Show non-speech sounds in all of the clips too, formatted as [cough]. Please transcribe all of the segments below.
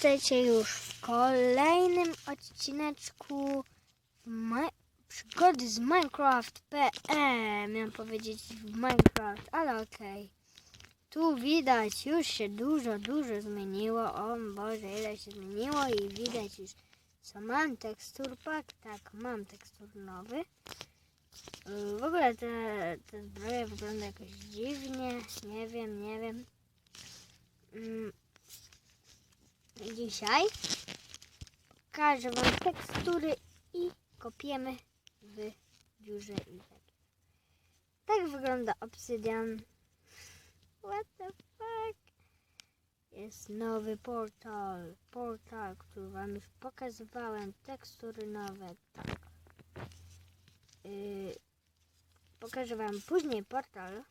Witajcie już w kolejnym odcineczku przygody z Minecraft.pl Miałem powiedzieć w Minecraft, ale okej. Tu widać, już się dużo, dużo zmieniło. O Boże, ile się zmieniło i widać już, co mam tekstur pack. Tak, mam tekstur nowy. W ogóle te, te zbroje wygląda jakoś dziwnie. Nie wiem, nie wiem. Mm, Dzisiaj pokażę Wam tekstury i kopiemy w dziurze i tak. Wygląda obsydian. What the fuck? Jest nowy portal. Portal, który Wam już pokazywałem. Tekstury nowe. Tak. Yy, pokażę Wam później portal.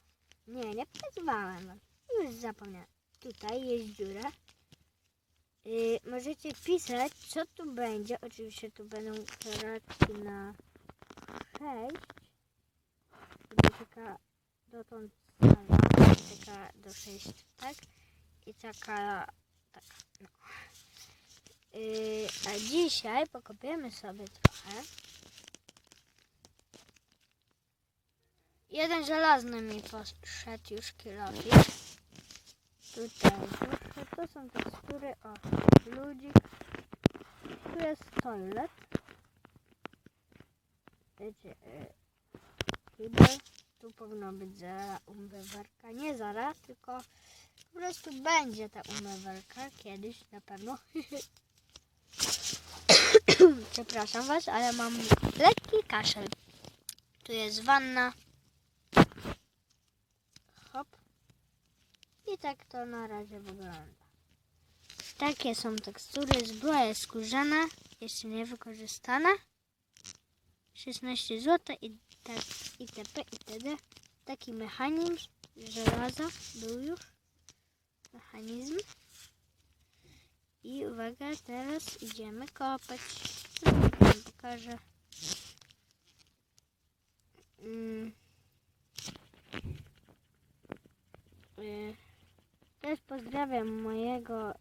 Nie, nie pokazywałem Wam. Już zapomniałem. Tutaj jest dziura. Y, możecie pisać, co tu będzie. Oczywiście tu będą kratki na 6. Będzie taka dotąd sala, taka do 6, tak? I taka, taka, no. Y, a dzisiaj pokopiemy sobie trochę. Jeden żelazny mi poszedł już kilofik. Tutaj dusze, to są tekstury, o, ludzik. Tu jest toilet. Wiecie, y, kibel. Tu powinno być za umywalka. Nie zaraz, tylko po prostu będzie ta umywalka kiedyś na pewno. [coughs] Przepraszam Was, ale mam lekki kaszel. Tu jest wanna. Hop. I tak to na razie wygląda. Takie są tekstury. Zbroja jest skórzana, jeszcze nie wykorzystana. 16 zł i tak itp. itd. Taki mechanizm żelaza był już. Mechanizm. I uwaga, teraz idziemy kopać. Wam pokażę. Mm. Y, Też pozdrawiam mojego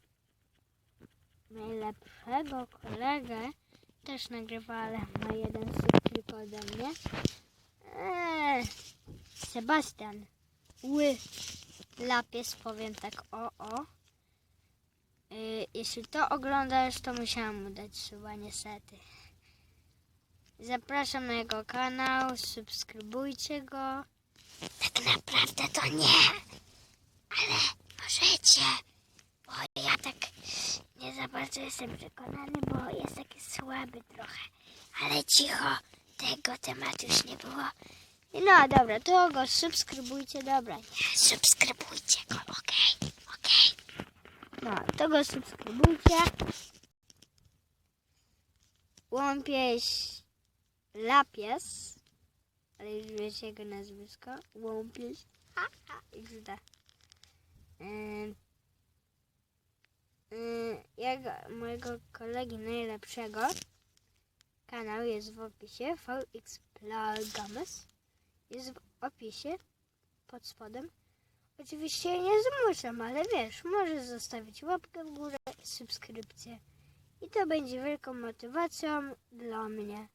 najlepszego kolegę. Też nagrywa, ale ma jeden sub tylko ode mnie. Eee, Sebastian. Ły. Lapies, powiem tak o o. Y, jeśli to oglądasz, to musiałam mu dać suba niestety. Zapraszam na jego kanał, subskrybujcie go. Tak naprawdę to nie ale możecie, bo ja tak nie za bardzo jestem przekonany, bo jest taki słaby trochę. Ale cicho, tego tematu już nie było. No dobra, to go subskrybujcie, dobra. Nie, subskrybujcie go, okej, okej. No, to go subskrybujcie. Łąpieś Lapies, ale już wiecie jego nazwisko. Łąpieś, ha, ha, XD. Ym, y, jego, mojego kolegi najlepszego kanał jest w opisie VX Plagames jest w opisie pod spodem oczywiście nie zmuszam, ale wiesz możesz zostawić łapkę w górę subskrypcję i to będzie wielką motywacją dla mnie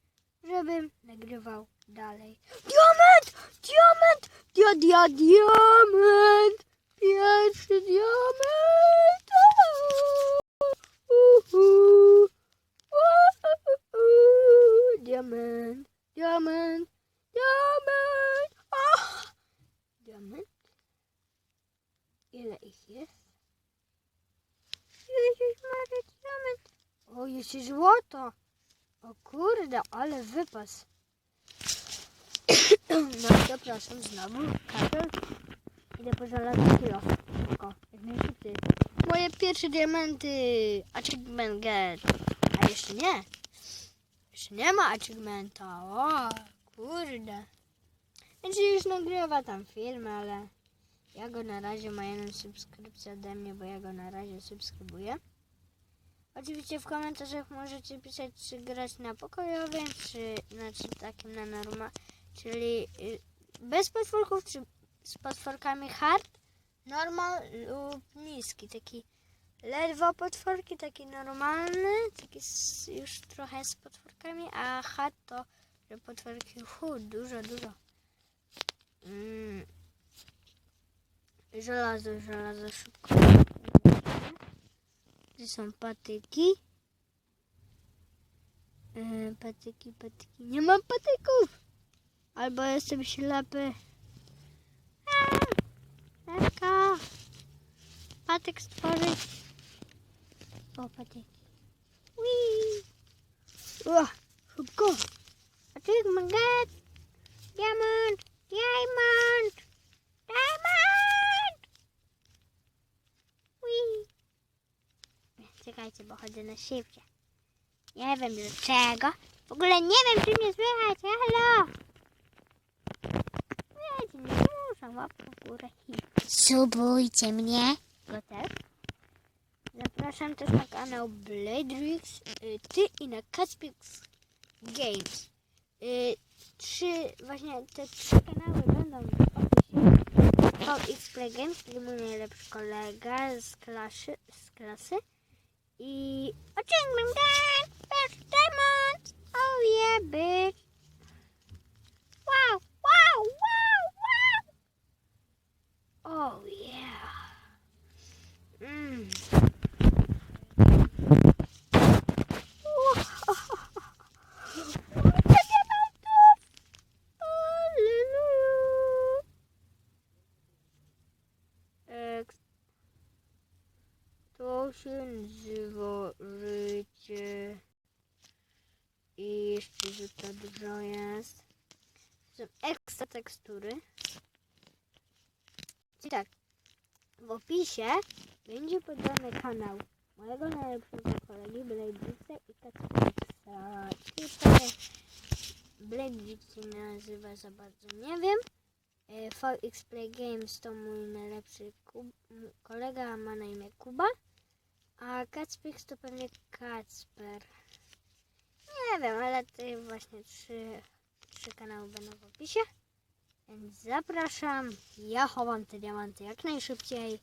żebym nagrywał dalej diament! diament! dia dia diament! Pierwszy diament! Uhu. Uhu. Diament, diament, diament! Ah! Diament? Ile ich jest? Jezus Maria, diament! O, jeszcze złoto! O kurde, ale wypas. [coughs] No, przepraszam, znowu kabel. Idę po żelazny kilo. Szybko, jak najszybciej. Moje pierwsze diamenty. Achievement get. A jeszcze nie. Jeszcze nie ma achievementa. O, kurde. Więc już nagrywa tam filmy, ale ja go na razie ma jeden subskrypcja ode mnie, bo ja go na razie subskrybuję. Oczywiście w komentarzach możecie pisać, czy grać na pokojowym, czy znaczy takim na norma, czyli y, bez potworków, czy z potworkami hard, normal lub niski, taki ledwo potworki, taki normalny, taki już trochę z potworkami, a chat to, że potworki, hu, dużo, dużo. Mm. Żelazo, żelazo szybko. Gdzie są patyki? Yy, patyki, patyki. Nie mam patyków! Albo jestem ślepy. Patyk stworzyć. O, patyki. Whee! O, szybko! Patyk, manget! Diamond! Diamond! Diamond! Whee! Czekajcie, bo chodzę na szybcie. Nie wiem dlaczego. W ogóle nie wiem, czy mnie słychać. Halo! Wiecie, nie muszę łapkę w górę. Subujcie mnie. Go też. Zapraszam też na kanał Bladrix, y, ty i na Caspix Games. Y, Trzy, właśnie te trzy kanały będą w opisie. VX Play Games, czyli mój najlepszy kolega z klasy, z klasy. I Game! First Diamond! Oh yeah, bitch! Wow, wow, wow, wow! Oh yeah! Mm. Diamentów! Alleluja! Eks- To się nazywa życie. I jeszcze tutaj dużo jest. Są ekstra tekstury. Czyli tak, w opisie będzie podany kanał mojego najlepszego kolegi Blade'ixa i Kacperixa. Tutaj Blade'ix się nazywa za bardzo nie wiem. E, VX Play Games to mój najlepszy kolega, ma na imię Kuba. A Kacpix to pewnie Kacper. Nie wiem, ale te właśnie trzy, trzy kanały będą w opisie. Więc zapraszam. Ja chowam te diamanty jak najszybciej,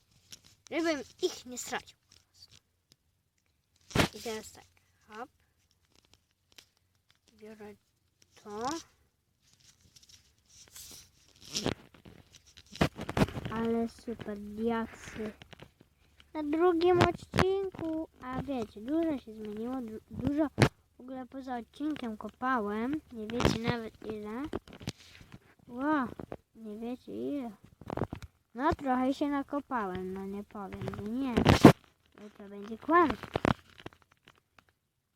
żebym ich nie stracił. I teraz tak, hop. Biorę to. Ale super, diaksy. Na drugim odcinku, a wiecie, dużo się zmieniło, du- dużo w ogóle poza odcinkiem kopałem, nie wiecie nawet ile. Wow, nie wiecie ile. No trochę się nakopałem, no nie powiem, że nie. Bo to będzie kłamstwo.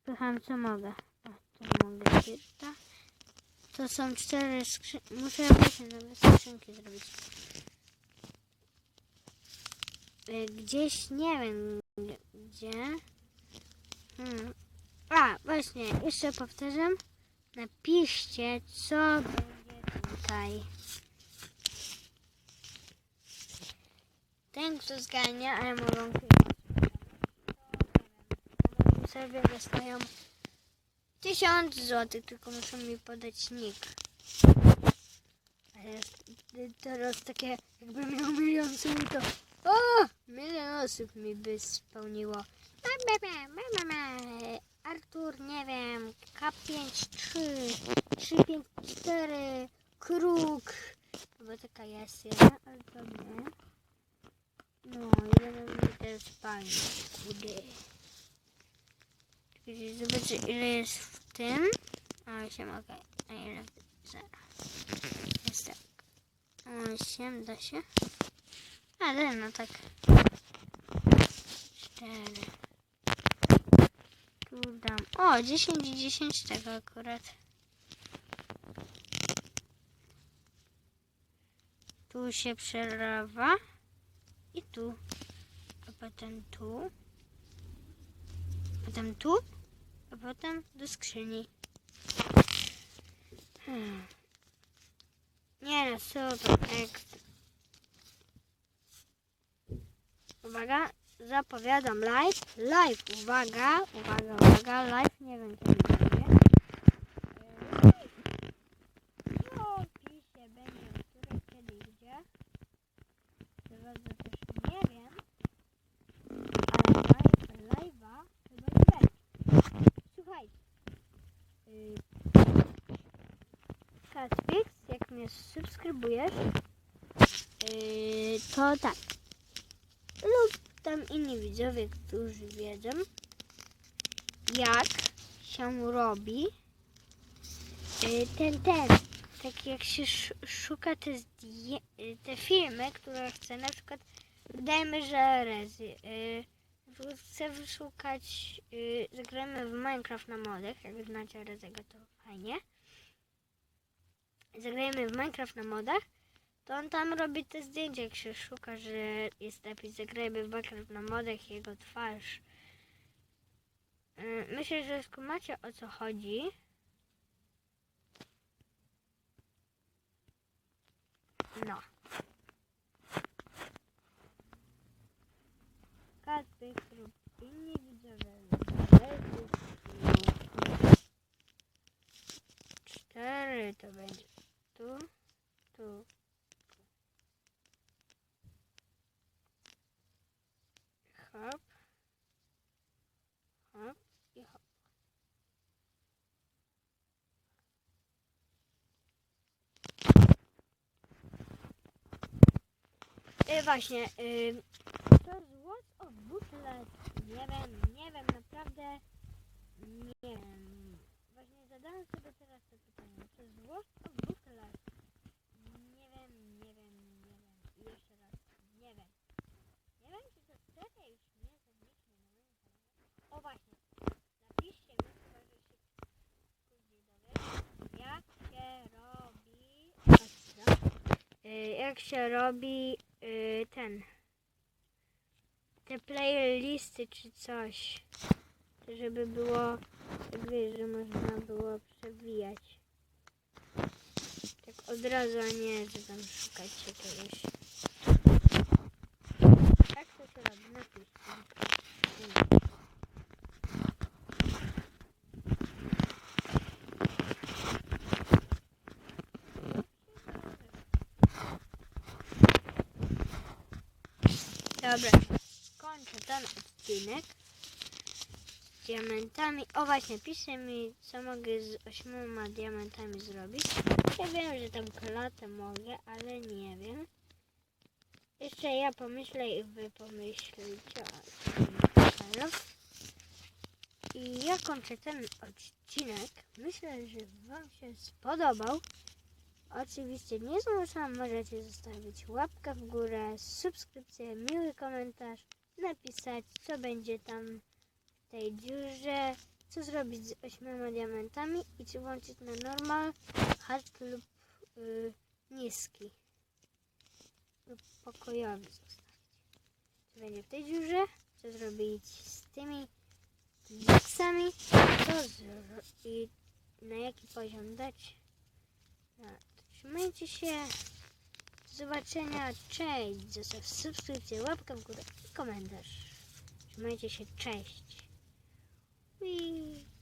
Pycham co mogę. O, to mogę czyta. To są cztery skrzynki. Muszę właśnie nowe skrzynki zrobić. Y, Gdzieś nie wiem gdzie. Hmm. A, właśnie, jeszcze powtarzam. Napiszcie, co będzie tutaj. Ten, kto zgania, ale mogą serwie dostają 1000 zł, tylko muszą mi podać nick. A jest teraz takie, jakby miał milion to o, milion osób mi by spełniło. Artur, nie wiem, K53, 354, Kruk, bo taka jest jedna, ale to nie. No, jeden mi też fajny, kudy. Zobaczę ile jest w tym. 8, okej. A ile? Zero. Jest tak. 8, da się? A, da, no tak. 4. Tu dam. O, 10 i 10 tego akurat. Tu się przelewa. I tu. A potem tu. Potem tu. A potem do skrzyni. Hmm. Nie no, super, ekstra. Uwaga, zapowiadam live. Live, uwaga, uwaga, uwaga, live, nie wiem kiedy będzie. No, oczywiście będzie, który kiedy idzie. Bardzo też nie wiem, ale live, live'a chyba nie będzie. Słuchajcie. Catfix, jak mnie subskrybujesz, to tak tam inni widzowie, którzy wiedzą, jak się robi yy, ten, ten. Tak jak się sz- szuka te, yy, te filmy, które chcę, na przykład dajmy, że rezy. Yy, chcę wyszukać, zagrajmy w Minecraft na modach, jak znacie Rezego, to fajnie. Zagrajmy w Minecraft na modach, to on tam robi te zdjęcia, jak się szuka, że jest napis zagrajmy w Minecraft na modach, jego twarz. Yy, Myślę, że skumacie o co chodzi. No. Kacpek lub inni cztery to będzie tu. Hop. Hop i hop. E, właśnie, y, to złot o butlet. Nie wiem, nie wiem, naprawdę nie wiem. Właśnie zadałem sobie teraz to pytanie. Czy złot o butlet? Nie wiem, nie wiem, nie wiem. I jeszcze raz, nie wiem. Nie wiem, czy to wtedy już nie zamknie na moim kanale. O właśnie, napiszcie mi, chyba, że się później dowiem, jak się robi... Patrzcie, y, jak się robi y, ten te playlisty czy coś żeby było tak wiesz, że można było przewijać tak od razu, a nie, że tam szukać się czegoś jak to się robi? Napiszcie Dobra, kończę ten odcinek diamentami. O właśnie, piszcie mi, co mogę z ośmioma diamentami zrobić. Ja wiem, że tam klatę mogę, ale nie wiem. Jeszcze ja pomyślę i wy pomyślcie o. I ja kończę ten odcinek. Myślę, że wam się spodobał. Oczywiście nie zmuszam, możecie zostawić łapkę w górę, subskrypcję, miły komentarz, napisać co będzie tam w tej dziurze, co zrobić z ośmioma diamentami i czy włączyć na normal, hard lub y, niski lub pokojowy zostawić. Co będzie w tej dziurze, co zrobić z tymi zro- i na jaki poziom dać. Trzymajcie się. Do zobaczenia. Cześć. Zostaw subskrypcję, łapkę w górę i komentarz. Trzymajcie się. Cześć. Whee.